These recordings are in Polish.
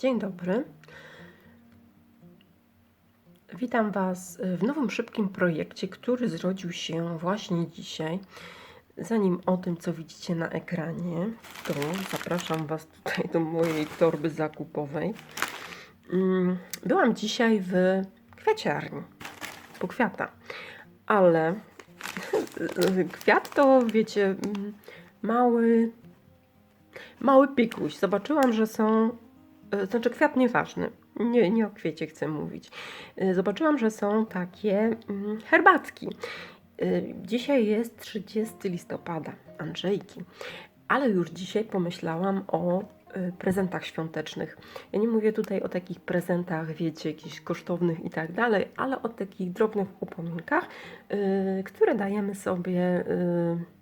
Dzień dobry. Witam Was w nowym szybkim projekcie, który zrodził się właśnie dzisiaj. Zanim o tym, co widzicie na ekranie, to zapraszam Was tutaj do mojej torby zakupowej. Mm, Byłam dzisiaj w kwiaciarni, po kwiata, ale kwiat to, wiecie, mm, mały, mały pikuś. Zobaczyłam, że są Znaczy kwiat nieważny. Nie, nie o kwiecie chcę mówić. E, Zobaczyłam, że są takie mm, herbatki. E, Dzisiaj jest 30 listopada, Andrzejki. Ale już dzisiaj pomyślałam o e, prezentach świątecznych. Ja nie mówię tutaj o takich prezentach, wiecie, jakichś kosztownych i tak dalej, ale o takich drobnych upominkach, e, które dajemy sobie e,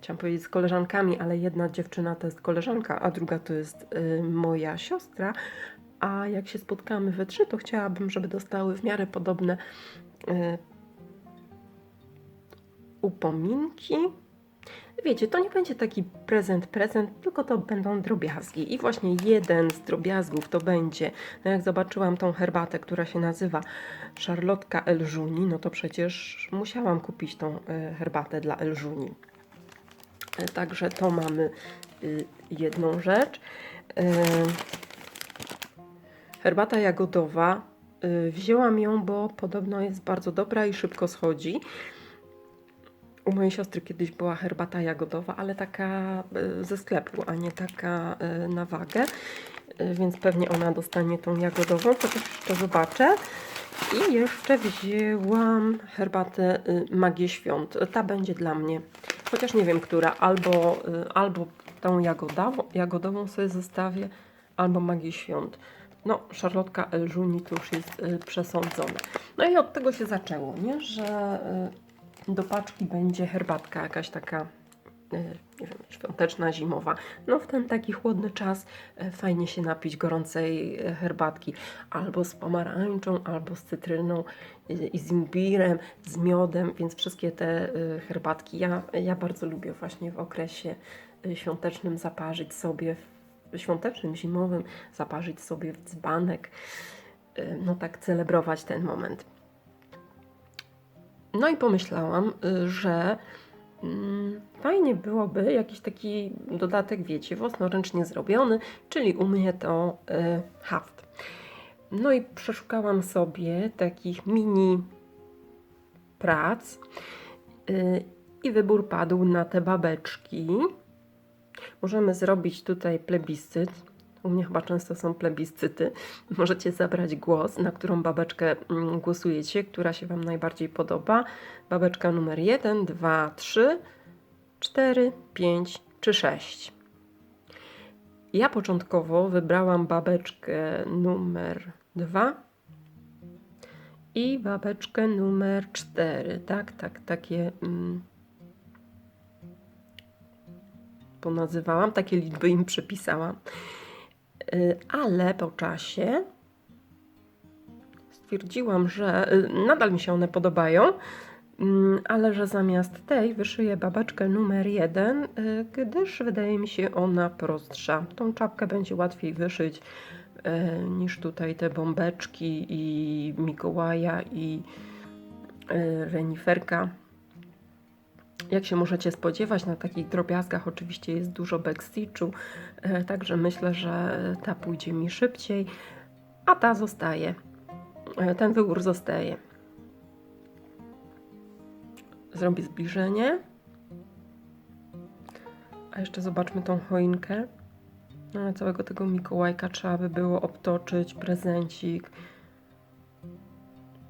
chciałam powiedzieć z koleżankami, ale jedna dziewczyna to jest koleżanka, a druga to jest y, moja siostra. A jak się spotkamy we trzy, to chciałabym, żeby dostały w miarę podobne y, upominki. Wiecie, to nie będzie taki prezent, prezent, tylko to będą drobiazgi. I właśnie jeden z drobiazgów to będzie, no jak zobaczyłam tą herbatę, która się nazywa szarlotka Elżuni, no to przecież musiałam kupić tą y, herbatę dla Elżuni. E, Także to mamy y, jedną rzecz. E, Herbata jagodowa. y, Wzięłam ją, bo podobno jest bardzo dobra i szybko schodzi. U mojej siostry kiedyś była herbata jagodowa, ale taka y, ze sklepu, a nie taka na wagę. Więc pewnie ona dostanie tą jagodową, chociaż jeszcze zobaczę. I jeszcze wzięłam herbatę Magię Świąt. Ta będzie dla mnie. Chociaż nie wiem, która. Albo, y, albo tą jagodową, jagodową sobie zostawię, albo Magię Świąt. No, szarlotka Elżuni to już jest y, przesądzone. No i od tego się zaczęło, nie? Że y, do paczki będzie herbatka jakaś taka świąteczna, zimowa. No w ten taki chłodny czas y, fajnie się napić gorącej y, herbatki albo z pomarańczą, albo z cytryną i z imbirem, z miodem, więc wszystkie te herbatki ja, ja bardzo lubię właśnie w okresie świątecznym zaparzyć sobie, świątecznym, zimowym zaparzyć sobie w dzbanek, no tak celebrować ten moment. No i pomyślałam, że fajnie byłoby jakiś taki dodatek, wiecie, własnoręcznie zrobiony, czyli u mnie to y, haft. No i przeszukałam sobie takich mini prac y, i wybór padł na te babeczki. Możemy zrobić tutaj plebiscyt. U mnie chyba często są plebiscyty. Możecie zabrać głos, na którą babeczkę mm, głosujecie, która się Wam najbardziej podoba. Babeczka numer 1, 2, 3, 4, 5 czy 6. Ja początkowo wybrałam babeczkę numer 2 i babeczkę numer 4. Tak, tak, takie mm, ponazywałam, takie liczby im przypisałam. Y, Ale po czasie stwierdziłam, że y, nadal mi się one podobają, mm, ale że zamiast tej wyszyję babeczkę numer jeden, y, gdyż wydaje mi się ona prostsza. Tą czapkę będzie łatwiej wyszyć niż tutaj te bombeczki i Mikołaja i reniferka. Jak się możecie spodziewać, na takich drobiazgach oczywiście jest dużo backstitchu, e, także myślę, że ta pójdzie mi szybciej, a ta zostaje. E, Ten wybór zostaje. Zrobię zbliżenie. A jeszcze zobaczmy tą choinkę. No, całego tego Mikołajka trzeba by było obtoczyć, prezencik.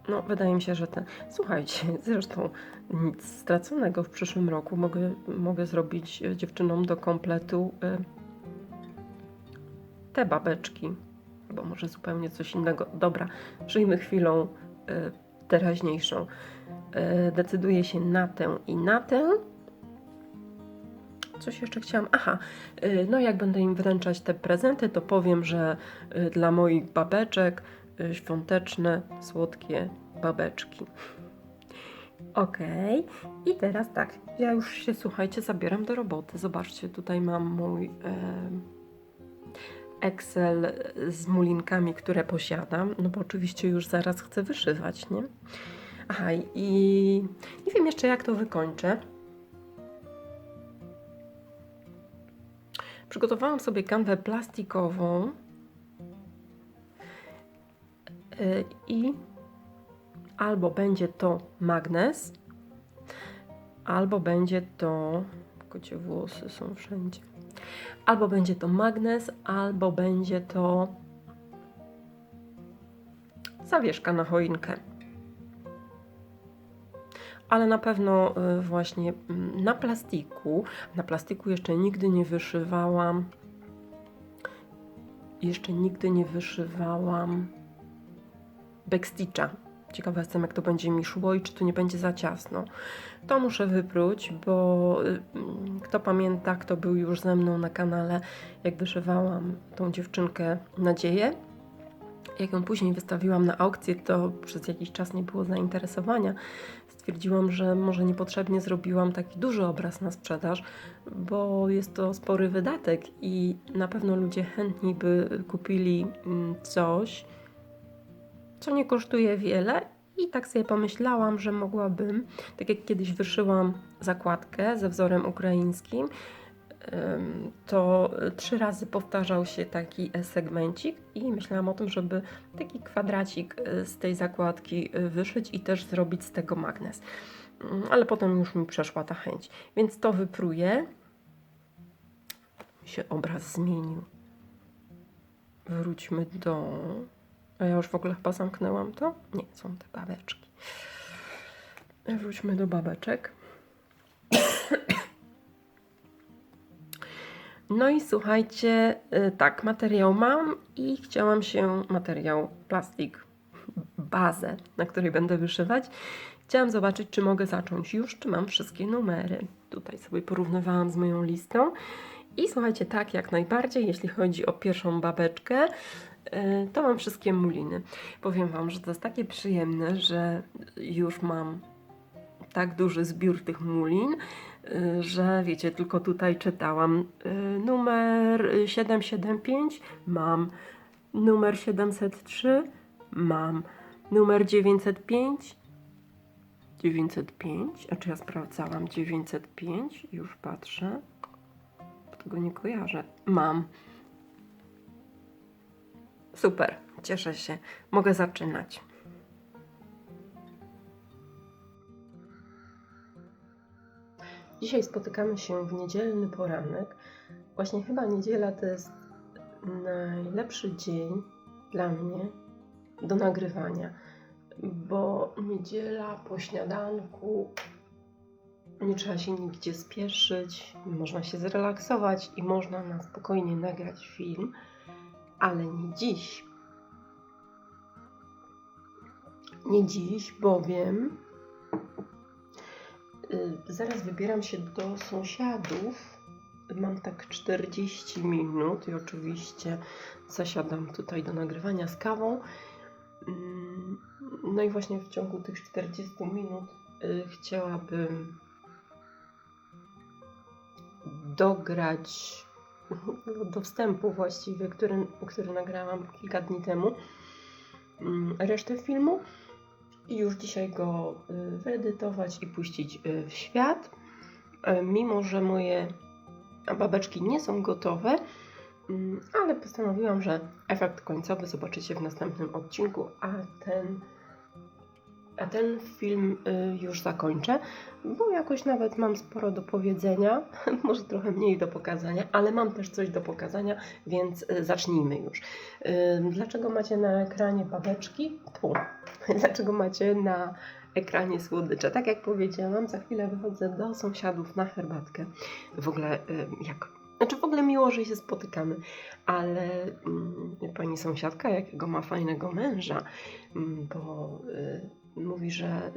No, wydaje mi się, że ten. Słuchajcie, zresztą nic straconego w przyszłym roku. Mogę, mogę zrobić e, dziewczynom do kompletu e, te babeczki, albo może zupełnie coś innego. Dobra, żyjmy chwilą e, teraźniejszą. Decyduję się na tę i na tę. Coś jeszcze chciałam. Aha, no jak będę im wręczać te prezenty, to powiem, że dla moich babeczek świąteczne, słodkie babeczki. Okej, i teraz tak, ja już się, słuchajcie, zabieram do roboty. Zobaczcie, tutaj mam mój, Excel z mulinkami, które posiadam, no bo oczywiście już zaraz chcę wyszywać, nie? Aha, i nie wiem jeszcze jak to wykończę. Przygotowałam sobie kanwę plastikową i albo będzie to magnes, albo będzie to. Kocie włosy są wszędzie. Albo będzie to magnes, albo będzie to zawieszka na choinkę. Ale na pewno y, właśnie mm, na plastiku. Na plastiku jeszcze nigdy nie wyszywałam. Jeszcze nigdy nie wyszywałam backstitcha. Ciekawa jestem, jak to będzie mi szło i czy to nie będzie za ciasno. To muszę wypróć, bo mm, kto pamięta, kto był już ze mną na kanale, jak wyszywałam tą dziewczynkę Nadzieję. Jak ją później wystawiłam na aukcję, to przez jakiś czas nie było zainteresowania. Stwierdziłam, że może niepotrzebnie zrobiłam taki duży obraz na sprzedaż, bo jest to spory wydatek i na pewno ludzie chętni by kupili mm, coś, co nie kosztuje wiele. I tak sobie pomyślałam, że mogłabym, tak jak kiedyś wyszyłam zakładkę ze wzorem ukraińskim, to trzy razy powtarzał się taki segmencik i myślałam o tym, żeby taki kwadracik e, z tej zakładki e, wyszyć i też zrobić z tego magnes. Mm, Ale potem już mi przeszła ta chęć. Więc to wypruję. Mi się obraz zmienił. Wróćmy do. A ja już w ogóle chyba zamknęłam to? Nie, są te babeczki. Wróćmy do babeczek. No i słuchajcie, y, tak, materiał mam i chciałam się, materiał, plastik, bazę, na której będę wyszywać. Chciałam zobaczyć, czy mogę zacząć już, czy mam wszystkie numery. Tutaj sobie porównywałam z moją listą. I słuchajcie, tak, jak najbardziej, jeśli chodzi o pierwszą babeczkę, to mam wszystkie muliny. Powiem Wam, że to jest takie przyjemne, że już mam tak duży zbiór tych mulin, y, że wiecie, tylko tutaj czytałam y, numer 775 mam, numer 703 mam, numer 905 905, a czy ja sprawdzałam 905? Już patrzę. Tego nie kojarzę. Mam. Super, cieszę się. Mogę zaczynać. Dzisiaj spotykamy się w niedzielny poranek. Właśnie chyba niedziela to jest najlepszy dzień dla mnie do nagrywania, bo niedziela po śniadanku nie trzeba się nigdzie spieszyć, można się zrelaksować i można na spokojnie nagrać film, ale nie dziś. Nie dziś, bowiem Y, Zaraz wybieram się do sąsiadów. Mam tak 40 minut i oczywiście zasiadam tutaj do nagrywania z kawą. Mm, No i właśnie w ciągu tych 40 minut y, chciałabym dograć do wstępu właściwie, który, który nagrałam kilka dni temu, mm, resztę filmu i już dzisiaj go y, wyedytować i puścić y, w świat. Y, Mimo, że moje babeczki nie są gotowe, mm, ale postanowiłam, że efekt końcowy zobaczycie w następnym odcinku, a ten, a ten film y, już zakończę, bo jakoś nawet mam sporo do powiedzenia, może trochę mniej do pokazania, ale mam też coś do pokazania, więc y, zacznijmy już. Y, Dlaczego macie na ekranie babeczki? Tu. Dlaczego macie na ekranie słodycze? Tak jak powiedziałam, za chwilę wychodzę do sąsiadów na herbatkę. W ogóle jak. Znaczy w ogóle miło, że się spotykamy, ale mm, pani sąsiadka, jakiego ma fajnego męża, mm, bo y, mówi, że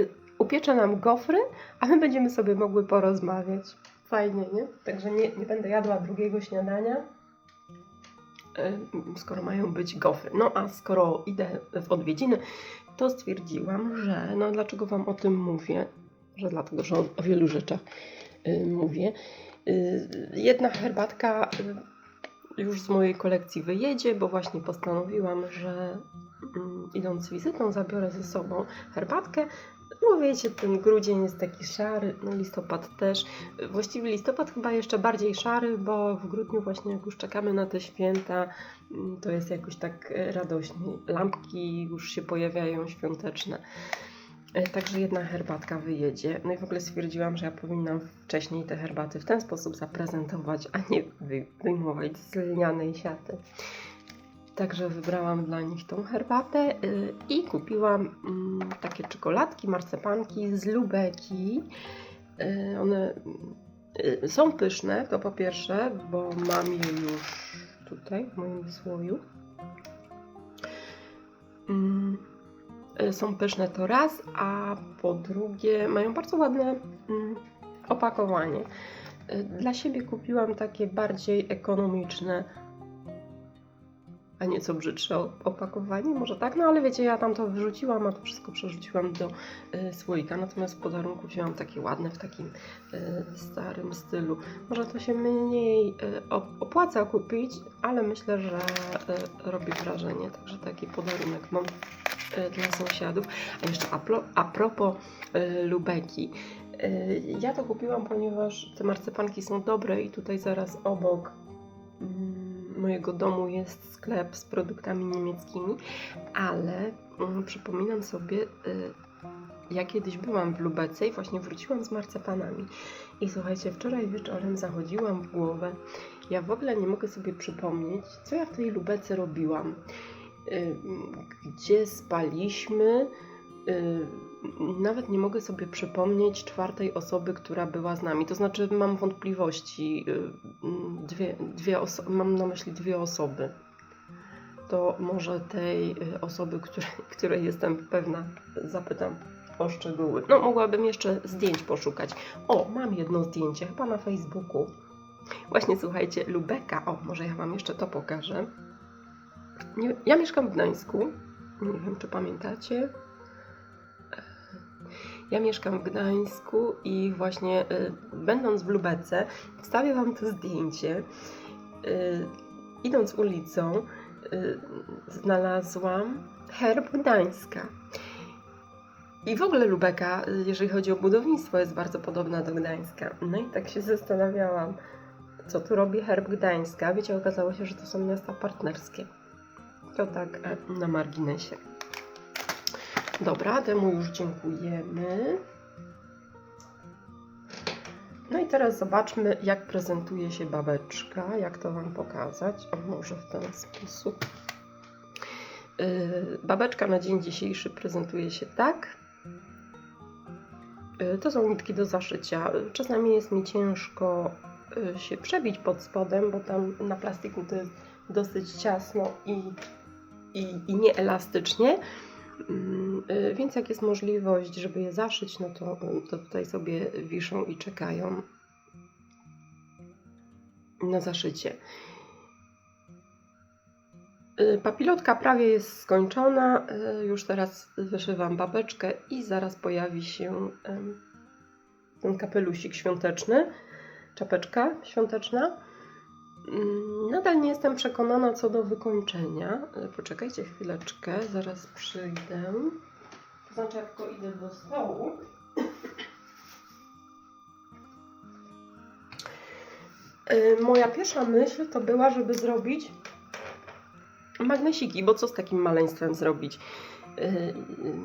y, upiecze nam gofry, a my będziemy sobie mogły porozmawiać. Fajnie, nie? Także nie, nie będę jadła drugiego śniadania, y, skoro mają być gofry. No a skoro idę w odwiedziny, to stwierdziłam, że no dlaczego Wam o tym mówię? Że dlatego, że o, o wielu rzeczach y, mówię. Jedna herbatka już z mojej kolekcji wyjedzie, bo właśnie postanowiłam, że mm, idąc wizytą zabiorę ze sobą herbatkę. No wiecie, ten grudzień jest taki szary, no listopad też. Właściwie listopad chyba jeszcze bardziej szary, bo w grudniu właśnie jak już czekamy na te święta, mm, to jest jakoś tak e, radośnie. Lampki już się pojawiają świąteczne. E, Także jedna herbatka wyjedzie. No i w ogóle stwierdziłam, że ja powinnam wcześniej te herbaty w ten sposób zaprezentować, a nie wy- wyjmować z lnianej siaty. Także wybrałam dla nich tą herbatę y, i kupiłam mm, takie czekoladki, marcepanki z lubeki. Y, One są pyszne, to po pierwsze, bo mam je już tutaj w moim słoju. Y, Są pyszne to raz, a po drugie mają bardzo ładne mm, opakowanie. Y, Dla siebie kupiłam takie bardziej ekonomiczne, a nieco brzydsze opakowanie, może tak, no ale wiecie, ja tam to wyrzuciłam, a to wszystko przerzuciłam do y, słoika, natomiast w podarunku wzięłam takie ładne w takim starym stylu. Może to się mniej op- opłaca kupić, ale myślę, że robi wrażenie, także taki podarunek mam dla sąsiadów. A jeszcze a, pro, a propos y, lubeki. Y, Ja to kupiłam, ponieważ te marcepanki są dobre i tutaj zaraz obok mm, mojego domu jest sklep z produktami niemieckimi, ale mm, przypominam sobie, y, ja kiedyś byłam w Lubece i właśnie wróciłam z marcepanami. I słuchajcie, wczoraj wieczorem zachodziłam w głowę. Ja w ogóle nie mogę sobie przypomnieć, co ja w tej Lubece robiłam. Y, Gdzie spaliśmy, y, nawet nie mogę sobie przypomnieć czwartej osoby, która była z nami. To znaczy, mam wątpliwości. y, Dwie, dwie mam na myśli dwie osoby. To może tej osoby, której, której jestem pewna, zapytam o szczegóły. No, mogłabym jeszcze zdjęć poszukać. O, mam jedno zdjęcie, chyba na Facebooku. Właśnie słuchajcie, Lubeka. O, może ja Wam jeszcze to pokażę. Ja mieszkam w Gdańsku. Nie wiem, czy pamiętacie. Ja mieszkam w Gdańsku i właśnie y, będąc w Lubece, wstawię Wam to zdjęcie. Y, idąc ulicą, y, znalazłam herb Gdańska. I w ogóle Lubeka, jeżeli chodzi o budownictwo, jest bardzo podobna do Gdańska. No i tak się zastanawiałam, co tu robi herb Gdańska. Wiecie, okazało się, że to są miasta partnerskie. To tak e, na marginesie. Dobra, temu już dziękujemy. No i teraz zobaczmy, jak prezentuje się babeczka. Jak to Wam pokazać? O, może w ten sposób. Yy, babeczka na dzień dzisiejszy prezentuje się tak. Yy, To są nitki do zaszycia. Czasami jest mi ciężko się przebić pod spodem, bo tam na plastiku to jest dosyć ciasno i, i, i nieelastycznie. Mm, y, Więc jak jest możliwość, żeby je zaszyć, no to, to tutaj sobie wiszą i czekają na zaszycie. Y, Papilotka prawie jest skończona. y, Już teraz wyszywam babeczkę i zaraz pojawi się ten kapelusik świąteczny, czapeczka świąteczna. Mm, Nadal nie jestem przekonana co do wykończenia. Poczekajcie chwileczkę, zaraz przyjdę. To znaczy, jak tylko idę do stołu. Y, Moja pierwsza myśl to była, żeby zrobić magnesiki, bo co z takim maleństwem zrobić? Y,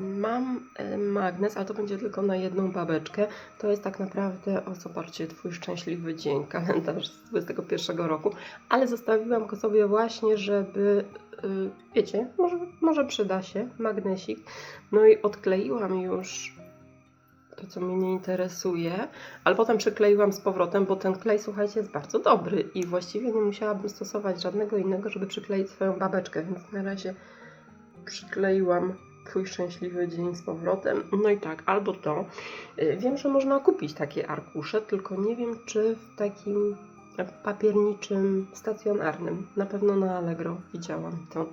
Mam y, magnes, ale to będzie tylko na jedną babeczkę. To jest tak naprawdę, o zobaczcie, Twój szczęśliwy dzień, kalendarz z 21 roku, ale zostawiłam go sobie właśnie, żeby, y, wiecie, może, może przyda się magnesik. No i odkleiłam już to, co mnie nie interesuje, ale potem przykleiłam z powrotem, bo ten klej, słuchajcie, jest bardzo dobry i właściwie nie musiałabym stosować żadnego innego, żeby przykleić swoją babeczkę, więc na razie przykleiłam Twój szczęśliwy dzień z powrotem. No i tak, albo to. Y, Wiem, że można kupić takie arkusze, tylko nie wiem, czy w takim papierniczym, stacjonarnym. Na pewno na Allegro widziałam to.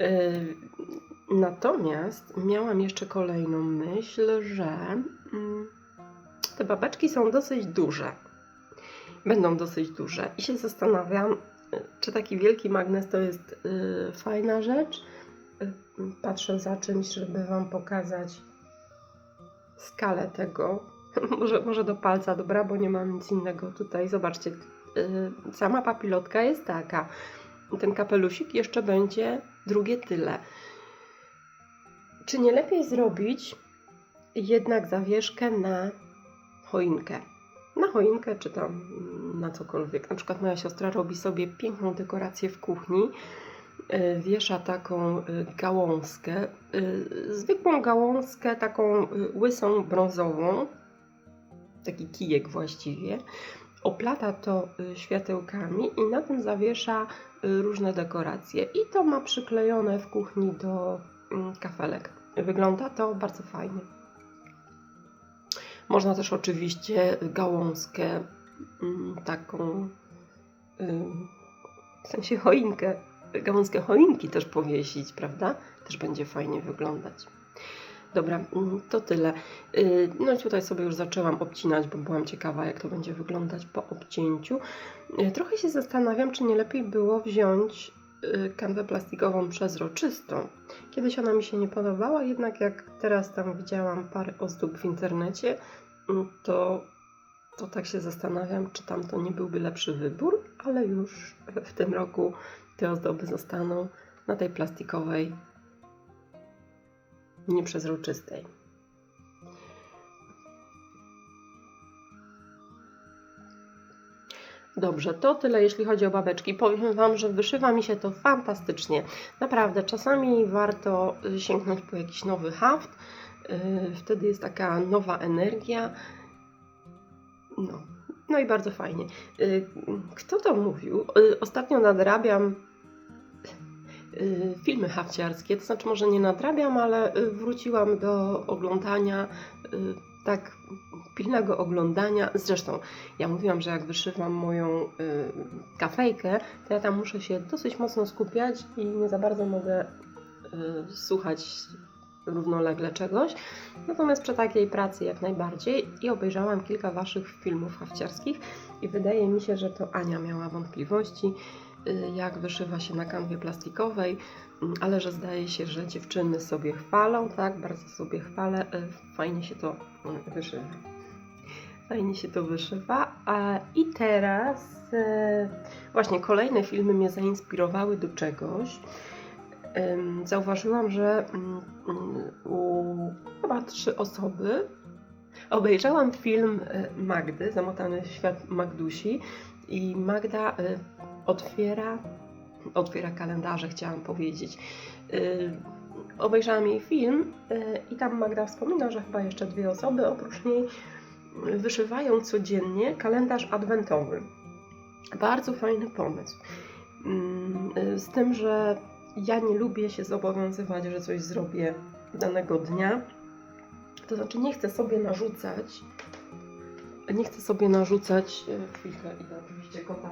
Y, Natomiast miałam jeszcze kolejną myśl, że mm, te babeczki są dosyć duże. Będą dosyć duże i się zastanawiam, czy taki wielki magnes to jest y, fajna rzecz? Patrzę za czymś, żeby Wam pokazać skalę tego. może, może do palca, dobra, bo nie mam nic innego tutaj. Zobaczcie, y, sama papilotka jest taka. Ten kapelusik jeszcze będzie drugie tyle. Czy nie lepiej zrobić jednak zawieszkę na choinkę? Na choinkę czy tam mm, na cokolwiek. Na przykład moja siostra robi sobie piękną dekorację w kuchni. Y, Wiesza taką y, gałązkę, y, zwykłą gałązkę, taką łysą, brązową, taki kijek właściwie. Oplata to światełkami i na tym zawiesza różne dekoracje. I to ma przyklejone w kuchni do mm, kafelek. Wygląda to bardzo fajnie. Można też oczywiście gałązkę mm, taką, w sensie choinkę, gałązkę choinki też powiesić, prawda? Też będzie fajnie wyglądać. Dobra, mm, to tyle. Y, No i tutaj sobie już zaczęłam obcinać, bo byłam ciekawa, jak to będzie wyglądać po obcięciu. Y, Trochę się zastanawiam, czy nie lepiej było wziąć y, kanwę plastikową przezroczystą. Kiedyś ona mi się nie podobała, jednak jak teraz tam widziałam parę ozdób w internecie, mm, to, to tak się zastanawiam, czy tam to nie byłby lepszy wybór, ale już w tym roku te ozdoby zostaną na tej plastikowej, nieprzezroczystej. Dobrze, to tyle jeśli chodzi o babeczki. Powiem Wam, że wyszywa mi się to fantastycznie. Naprawdę, czasami warto y, sięgnąć po jakiś nowy haft. Yy, Wtedy jest taka nowa energia. No, no i bardzo fajnie. Yy, Kto to mówił? Yy, Ostatnio nadrabiam filmy hafciarskie, to znaczy może nie nadrabiam, ale yy, wróciłam do oglądania, yy, tak pilnego oglądania. Zresztą ja mówiłam, że jak wyszywam moją y, kafejkę, to ja tam muszę się dosyć mocno skupiać i nie za bardzo mogę y, słuchać równolegle czegoś. Natomiast przy takiej pracy jak najbardziej i obejrzałam kilka Waszych filmów hafciarskich i wydaje mi się, że to Ania miała wątpliwości, y, jak wyszywa się na kanwie plastikowej, mm, ale że zdaje się, że dziewczyny sobie chwalą, tak, bardzo sobie chwalę, y, fajnie się to y, wyszywa. Fajnie się to wyszywa. I teraz e, właśnie kolejne filmy mnie zainspirowały do czegoś. Zauważyłam, że mm, mm, u chyba trzy osoby obejrzałam film Magdy, Zamotany świat Magdusi i Magda otwiera, otwiera kalendarze, chciałam powiedzieć. E, Obejrzałam jej film e, i tam Magda wspomina, że chyba jeszcze dwie osoby oprócz niej wyszywają codziennie kalendarz adwentowy. Bardzo fajny pomysł. Mm, y, Z tym, że ja nie lubię się zobowiązywać, że coś zrobię danego dnia. To znaczy, nie chcę sobie narzucać. Nie chcę sobie narzucać. y, Chwilkę, idę oczywiście kota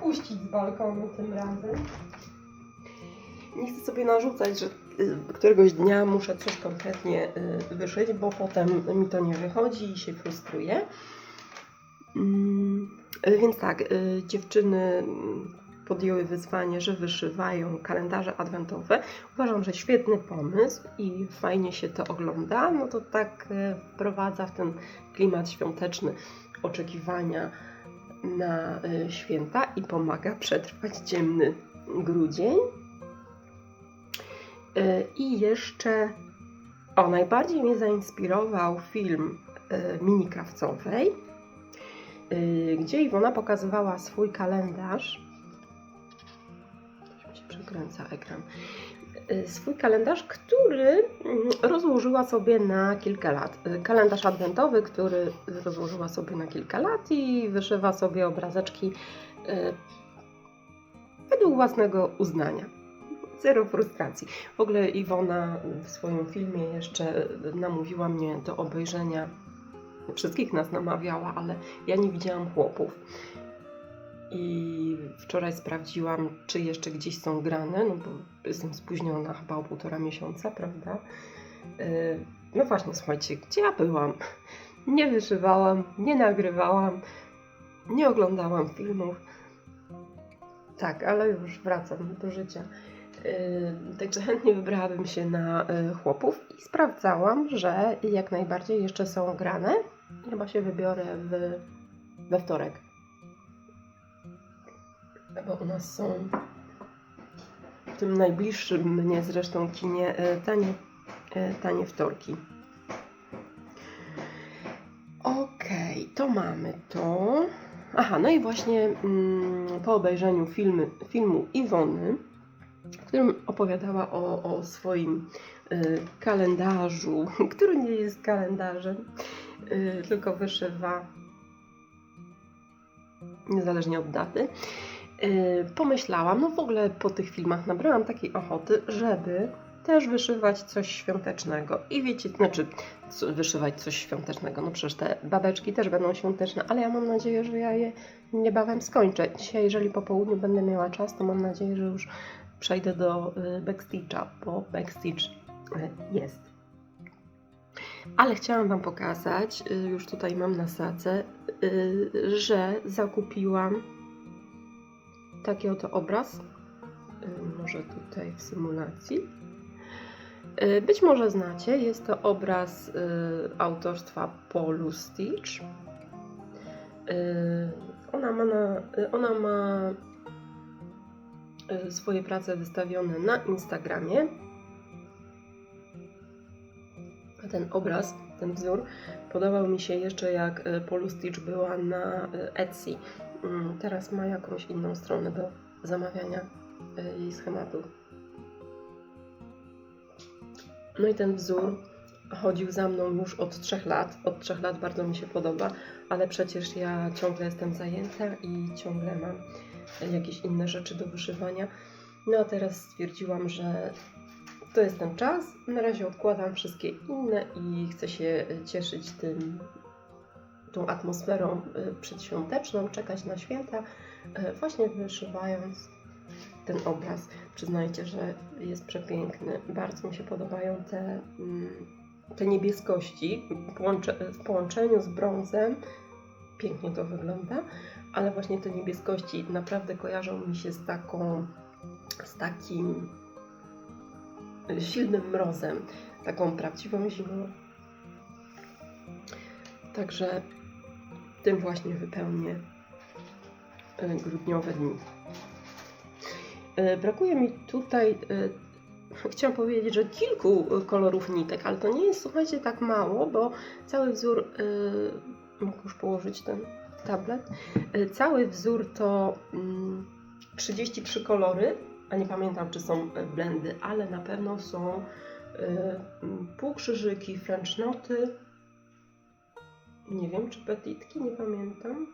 puścić z balkonu tym razem. Nie chcę sobie narzucać, że y, któregoś dnia muszę coś konkretnie y, wyszyć, bo potem mi to nie wychodzi i się frustruję. Mm, y, Więc tak, dziewczyny podjęły wyzwanie, że wyszywają kalendarze adwentowe. Uważam, że świetny pomysł i fajnie się to ogląda. No to tak wprowadza w ten klimat świąteczny oczekiwania na y, święta i pomaga przetrwać ciemny grudzień. Y, I jeszcze, o, najbardziej mnie zainspirował film y, Mini Krawcowej, gdzie Iwona pokazywała swój kalendarz. Przekręca ekran. Y, Swój kalendarz, który mm, rozłożyła sobie na kilka lat. Y, Kalendarz adwentowy, który rozłożyła sobie na kilka lat i wyszywa sobie obrazeczki y, według własnego uznania zero frustracji. W ogóle Iwona w swoim filmie jeszcze namówiła mnie do obejrzenia. Wszystkich nas namawiała, ale ja nie widziałam chłopów. I wczoraj sprawdziłam, czy jeszcze gdzieś są grane, no bo jestem spóźniona chyba o półtora miesiąca, prawda? Yy, No właśnie, słuchajcie, gdzie ja byłam? Nie wyszywałam, nie nagrywałam, nie oglądałam filmów. Tak, ale już wracam do życia. Yy, Także chętnie wybrałabym się na yy, chłopów i sprawdzałam, że jak najbardziej jeszcze są grane. Chyba się wybiorę w, we wtorek. Bo u nas są w tym najbliższym mnie zresztą kinie yy, tanie, yy, tanie wtorki. Okej, to mamy to. Aha, no i właśnie mm, po obejrzeniu filmy, filmu Iwony, w którym opowiadała o, o swoim y, kalendarzu, który nie jest kalendarzem, y, tylko wyszywa niezależnie od daty. Y, pomyślałam, no w ogóle po tych filmach nabrałam takiej ochoty, żeby też wyszywać coś świątecznego. I wiecie, znaczy co- wyszywać coś świątecznego. No przecież te babeczki też będą świąteczne, ale ja mam nadzieję, że ja je niebawem skończę. Dzisiaj, jeżeli po południu będę miała czas, to mam nadzieję, że już przejdę do y, Backstitcha, bo Backstitch y, jest. Ale chciałam Wam pokazać, już tutaj mam na sadze, że zakupiłam taki oto obraz. Y, Może tutaj w symulacji. Y, Być może znacie, jest to obraz y, autorstwa Paulu Stitch. Ona ma, na, ona ma swoje prace wystawione na Instagramie. A ten obraz, ten wzór podobał mi się jeszcze jak Paulu Stitch była na Etsy. Mm, Teraz ma jakąś inną stronę do zamawiania y, jej schematów. No i ten wzór chodził za mną już od trzech lat. Od trzech lat bardzo mi się podoba, ale przecież ja ciągle jestem zajęta i ciągle mam jakieś inne rzeczy do wyszywania. No a teraz stwierdziłam, że to jest ten czas. Na razie odkładam wszystkie inne i chcę się cieszyć tym, tą atmosferą y, przedświąteczną, czekać na święta, y, właśnie wyszywając ten obraz. Przyznajcie, że jest przepiękny. Bardzo mi się podobają te, mm, te niebieskości w połączeniu z brązem. Pięknie to wygląda, ale właśnie te niebieskości naprawdę kojarzą mi się z taką, z takim silnym mrozem, taką prawdziwą zimą. Także tym właśnie wypełnię y, grudniowe dni. Y, Brakuje mi tutaj, y, chciałam powiedzieć, że kilku kolorów nitek, ale to nie jest, słuchajcie, tak mało, bo cały wzór, mogę już położyć ten tablet, cały wzór to mm, 33 kolory, a nie pamiętam, czy są blendy, ale na pewno są mm, półkrzyżyki, frenchnoty, nie wiem, czy petitki, nie pamiętam.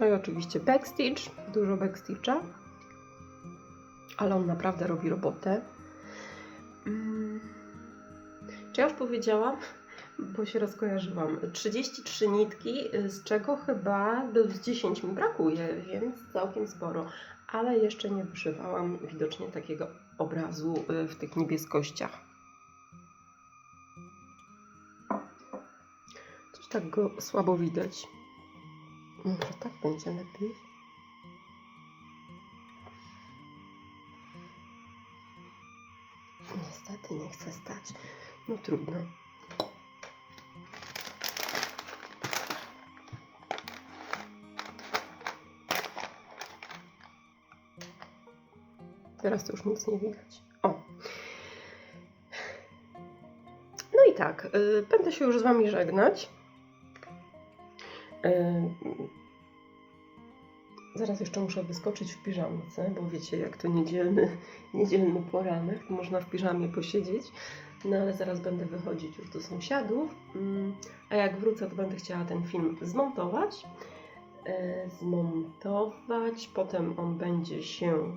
No i oczywiście backstitch, dużo backstitcha, ale on naprawdę robi robotę. Mm. Czy ja już powiedziałam, bo się rozkojarzyłam, 33 nitki, z czego chyba z 10 mi brakuje, więc całkiem sporo, ale jeszcze nie wyszywałam widocznie takiego obrazu y, w tych niebieskościach. Tak go słabo widać. Może tak będzie lepiej. Niestety nie chce stać. No trudno. Teraz to już nic nie widać. O. No i tak, y, będę się już z Wami żegnać. Y, Zaraz jeszcze muszę wyskoczyć w piżamce, bo wiecie, jak to niedzielny, niedzielny poranek, można w piżamie posiedzieć. No ale zaraz będę wychodzić już do sąsiadów. Mm, A jak wrócę, to będę chciała ten film zmontować. E, Zmontować, potem on będzie się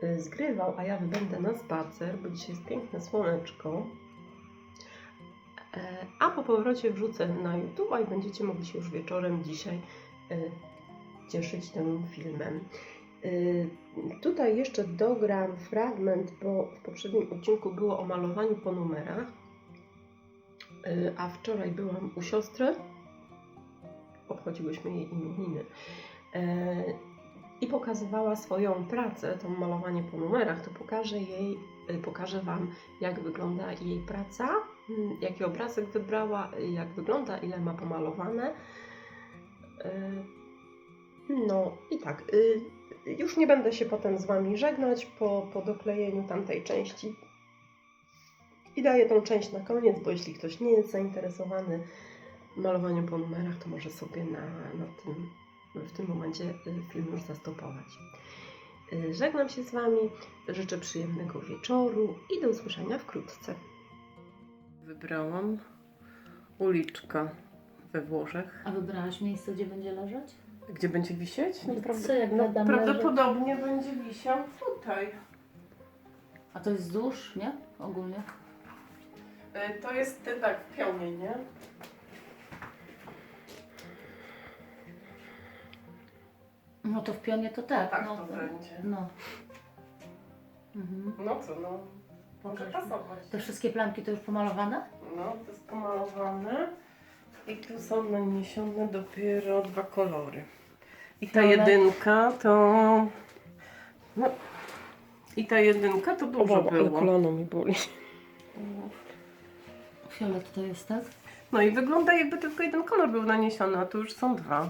e, zgrywał, a ja będę na spacer, bo dzisiaj jest piękne słoneczko. E, A po powrocie wrzucę na YouTube i będziecie mogli się już wieczorem dzisiaj e, cieszyć tym filmem. Y, Tutaj jeszcze dogram fragment, bo w poprzednim odcinku było o malowaniu po numerach, a wczoraj byłam u siostry obchodziłyśmy jej imieniny. E, I pokazywała swoją pracę, to malowanie po numerach, to pokażę jej, e, pokażę Wam, jak wygląda jej praca, jaki obrazek wybrała, jak wygląda, ile ma pomalowane. E, No i tak, y, już nie będę się potem z Wami żegnać po, po doklejeniu tamtej części. I daję tą część na koniec, bo jeśli ktoś nie jest zainteresowany malowaniem po numerach, to może sobie na, na tym, w tym momencie y, film już zastopować. Żegnam się z Wami, życzę przyjemnego wieczoru i do usłyszenia wkrótce. Wybrałam uliczka we Włoszech. A wybrałaś miejsce, gdzie będzie leżeć? Gdzie będzie wisieć? Co jak no, Adam prawdopodobnie będzie wisiał tutaj. A to jest wzdłuż, nie? Ogólnie. Y, To jest y, tak w pionie, nie? No to w pionie to tak. Tak no, to będzie. No. Mhm. No co, no. Może pasować. Te wszystkie plamki to już pomalowane? No, to jest pomalowane. I tu są naniesione dopiero dwa kolory. I ta Fiolet. jedynka to... No, I ta jedynka to dużo było. kolano mi boli. Fiolet to jest, tak? No i wygląda jakby tylko jeden kolor był naniesiony, a tu już są dwa.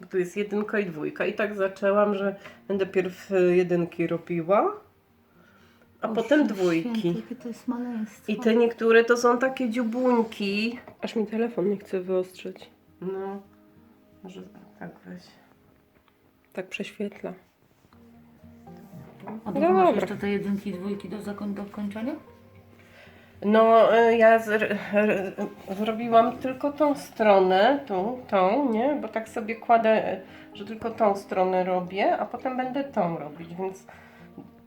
Bo tu jest jedynka i dwójka. I tak zaczęłam, że będę pierw y, jedynki robiła, a O, potem święty, dwójki. Jakie to jest maleństwo. I te niektóre to są takie dziubuńki. Aż mi telefon nie chce wyostrzyć. No, może tak weź. Tak prześwietla. A No masz dobra. jeszcze te jedynki i dwójki do zakon- do kończenia? No, y, ja zr- r- zrobiłam tylko tą stronę, tu, tą, nie? Bo tak sobie kładę, y, że tylko tą stronę robię, a potem będę tą robić, więc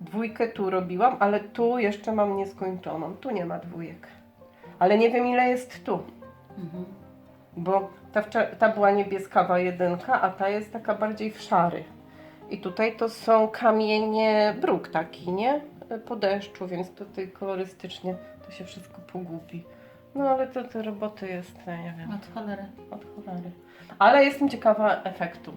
dwójkę tu robiłam, ale tu jeszcze mam nieskończoną. Tu nie ma dwójek. Ale nie wiem ile jest tu, Mhm. bo ta, ta była niebieskawa jedynka, a ta jest taka bardziej w szary. I tutaj to są kamienie, bruk taki, nie? Po deszczu, więc tutaj kolorystycznie to się wszystko pogubi. No ale to, to roboty jest, ja nie wiem, Od cholery. od cholery. Ale jestem ciekawa efektu.